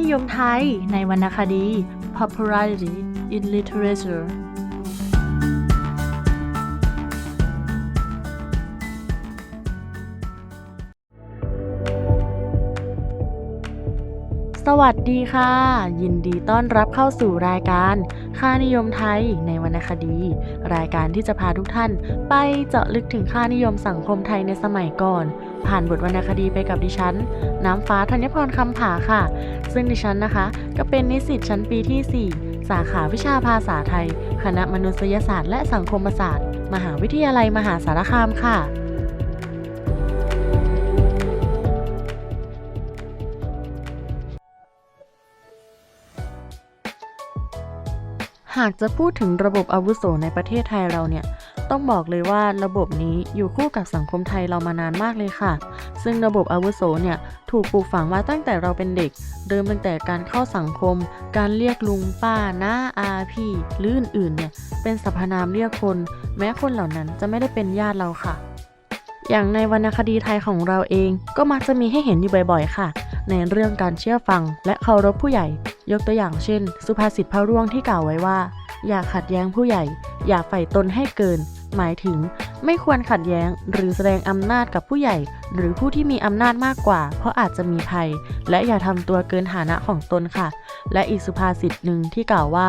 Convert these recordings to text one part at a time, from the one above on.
นิยมไทยในวรรณคดี popularity in literature สวัสดีค่ะ ยินดีต้อนรับเข้าสู่รายการ ค่านิยมไทยในวรรณคดี รายการที่จะพาทุกท่าน ไปเจาะลึกถึงค่านิยมสังคมไทยในสมัยก่อน ผ่านบทวรรณคดีไปกับดิฉัน น้ำฟ้าธัญพรคำผาค่ะ ซึ่งดิฉันนะคะ ก็เป็นนิสิตชั้นปีที่ 4 สาขาวิชาภาษาไทย คณะมนุษยศาสตร์และสังคมศาสตร์ มหาวิทยาลัยมหาสารคามค่ะ หากจะพูดถึงระบบอาวุโสในประเทศไทยเราเนี่ย ต้องบอกเลยว่าระบบนี้อยู่คู่กับสังคมไทยเรามานานมากเลยค่ะ ซึ่งระบบอาวุโสเนี่ยถูกปลูกฝังมาตั้งแต่เราเป็นเด็ก เริ่มตั้งแต่การเข้าสังคม การเรียกลุงป้าน้าอาพี่หรืออื่นๆเนี่ยเป็นสรรพนามเรียกคน แม้คนเหล่านั้นจะไม่ได้เป็นญาติเราค่ะ อย่างในวรรณคดีไทยของเราเองก็มักจะมีให้เห็นอยู่บ่อยๆ ค่ะ ในเรื่องการเชื่อฟังและเคารพผู้ใหญ่ ยกตัวอย่างเช่น สุภาษิตพระร่วงที่กล่าวไว้ว่า อย่าขัดแย้งผู้ใหญ่ อย่าใฝ่ตนให้เกิน หมายถึง ไม่ควรขัดแย้ง หรือแสดงอำนาจกับผู้ใหญ่ หรือผู้ที่มีอำนาจมากกว่า เพราะอาจจะมีภัย และอย่าทำตัวเกินฐานะของตนค่ะ และอีกสุภาษิตหนึ่งที่กล่าวว่า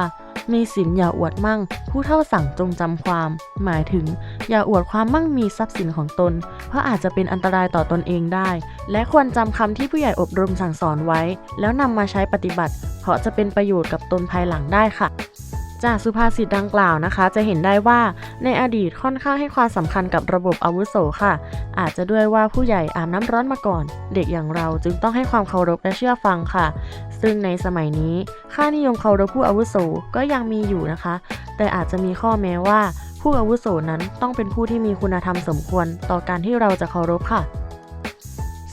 มีสินอย่าอวดมั่ง ผู้เท่าสั่งจงจำความ หมายถึง อย่าอวดความมั่งมีทรัพย์สินของตน เพราะอาจจะเป็นอันตรายต่อตนเองได้ และควรจำคำที่ผู้ใหญ่อบรมสั่งสอนไว้ แล้วนำมาใช้ปฏิบัติ เพราะจะเป็นประโยชน์กับตนภายหลังได้ค่ะ จากสุภาษิตดังกล่าวนะคะ จะเห็นได้ว่าในอดีตค่อนข้างให้ความสำคัญกับระบบอาวุโสค่ะ อาจจะด้วยว่าผู้ใหญ่อาบน้ำร้อนมาก่อน เด็กอย่างเราจึงต้องให้ความเคารพและเชื่อฟังค่ะ ซึ่งในสมัยนี้ค่านิยมเคารพผู้อาวุโสก็ยังมีอยู่นะคะ แต่อาจจะมีข้อแม้ว่า ผู้อาวุโสนั้นต้องเป็นผู้ที่มีคุณธรรมสมควร ต่อการที่เราจะเคารพค่ะ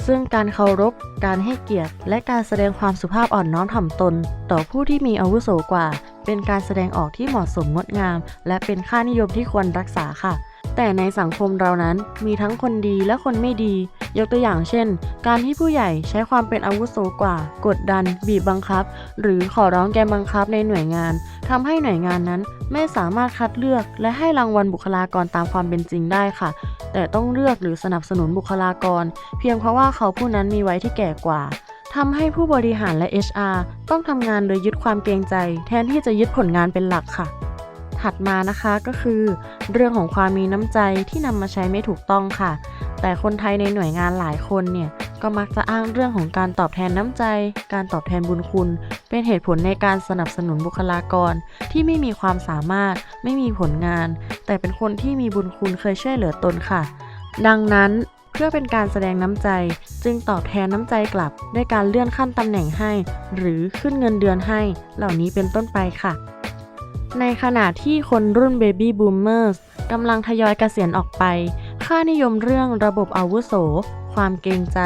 ซึ่งการเคารพ การให้เกียรติ และการแสดงความสุภาพอ่อนน้อมถ่อมตน ต่อผู้ที่มีอาวุโสกว่า เป็นการแสดงออกที่เหมาะสมงดงาม และเป็นค่านิยมที่ควรรักษาค่ะ แต่ในสังคมเรานั้นมีทั้งคนดีและคนไม่ดี ยกตัวอย่างเช่น การที่ผู้ใหญ่ใช้ความเป็นอาวุโสกว่า กดดัน บีบบังคับ หรือขอร้องแกบังคับในหน่วยงานทำให้หน่วยงานนั้นไม่สามารถคัดเลือก และให้รางวัลบุคลากรตามความเป็นจริงได้ค่ะ แต่ต้องเลือกหรือสนับสนุนบุคลากร เพียงเพราะว่าเขาผู้นั้นมีไว้ที่แก่กว่า ทำให้ผู้บริหารและ HR ต้องทำงานโดยยึดความเกรงใจ แทนที่จะยึดผลงานเป็นหลักค่ะ ถัดมานะคะก็คือ เรื่องของความมีน้ำใจที่นำมาใช้ไม่ถูกต้องค่ะ แต่คนไทยในหน่วยงานหลายคนเนี่ยก็มักจะอ้างเรื่องของการตอบแทนน้ำใจ การตอบแทนบุญคุณ เป็นเหตุผลในการสนับสนุนบุคลากร ที่ไม่มีความสามารถ ไม่มีผลงาน แต่เป็นคนที่มีบุญคุณเคยช่วยเหลือตนค่ะ ดังนั้น พื่อเป็นการแสดงน้ำใจ จึงตอบแทนน้ำใจกลับด้วยการเลื่อนขั้นตำแหน่งให้ หรือขึ้นเงินเดือนให้เหล่านี้เป็นต้นไปค่ะ ในขณะที่คนรุ่น Baby Boomers กำลังทยอยเกษียณออกไป ค่านิยมเรื่องระบบอาวุโส ความเกรงใจ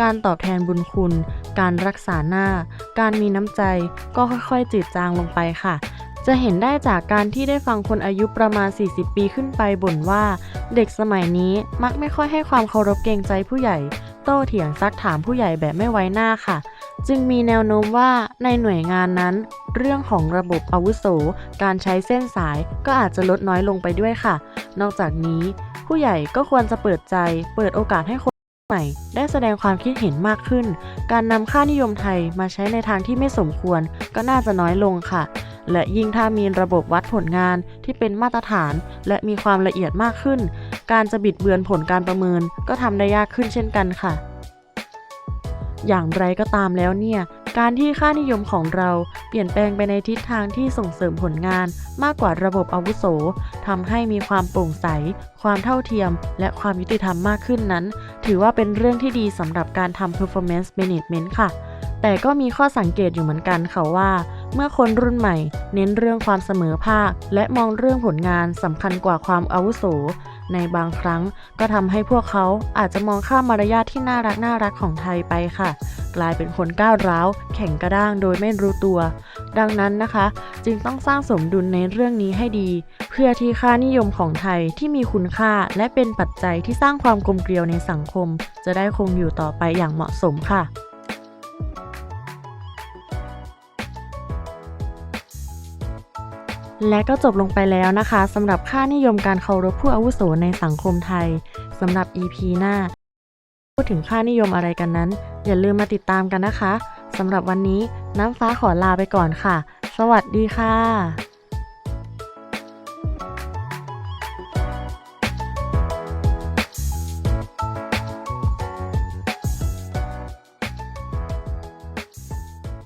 การตอบแทนบุญคุณ การรักษาหน้า การมีน้ำใจ ก็ค่อยๆจืดจางลงไปค่ะ จะเห็นได้จากการที่ได้ฟังคนอายุประมาณ 40 ปีขึ้นไปบ่นว่า เด็กสมัยนี้มักไม่ค่อยให้ความเคารพเกรงใจผู้ใหญ่ โต้เถียงซักถามผู้ใหญ่แบบไม่ไว้หน้าค่ะ จึงมีแนวโน้มว่าในหน่วยงานนั้น เรื่องของระบบอาวุโส การใช้เส้นสายก็อาจจะลดน้อยลงไปด้วยค่ะ นอกจากนี้ ผู้ใหญ่ก็ควรจะเปิดใจ เปิดโอกาสให้คนใหม่ได้แสดงความคิดเห็นมากขึ้น การนำค่านิยมไทยมาใช้ในทางที่ไม่สมควร ก็น่าจะน้อยลงค่ะ และยิ่งถ้ามีระบบวัดผลงานที่เป็นมาตรฐาน และมีความละเอียดมากขึ้น การจะบิดเบือนผลการประเมินก็ทำได้ยากขึ้นเช่นกันค่ะ อย่างไรก็ตามแล้วเนี่ย การที่ค่านิยมของเราเปลี่ยนแปลงไปในทิศทางที่ส่งเสริมผลงาน มากกว่าระบบอาวุโสทำให้มีความโปร่งใส ความเท่าเทียม และความยุติธรรมมากขึ้นนั้น ถือว่าเป็นเรื่องที่ดีสำหรับการทำ performance management ค่ะแต่ก็มีข้อสังเกตอยู่เหมือนกันค่ะว่า เมื่อคนรุ่นใหม่ เน้นเรื่องความเสมอภาค และมองเรื่องผลงานสำคัญกว่าความอาวุโส ในบางครั้งก็ทำให้พวกเขาอาจจะมองข้ามมารยาทที่น่ารักน่ารักของไทยไปค่ะ กลายเป็นคนก้าวร้าว แข็งกระด้างโดยไม่รู้ตัว ดังนั้นนะคะ จึงต้องสร้างสมดุลในเรื่องนี้ให้ดี เพื่อที่ค่านิยมของไทยที่มีคุณค่า และเป็นปัจจัยที่สร้างความกลมเกลียวในสังคม จะได้คงอยู่ต่อไปอย่างเหมาะสมค่ะ และก็จบลงไปแล้วนะคะสำหรับค่านิยมการเคารพผู้อาวุโสในสังคมไทยสำหรับ EP หน้า พูดถึงค่านิยมอะไรกันนั้น อย่าลืมมาติดตามกันนะคะสำหรับวันนี้น้ำฟ้าขอลาไปก่อนค่ะ สวัสดีค่ะ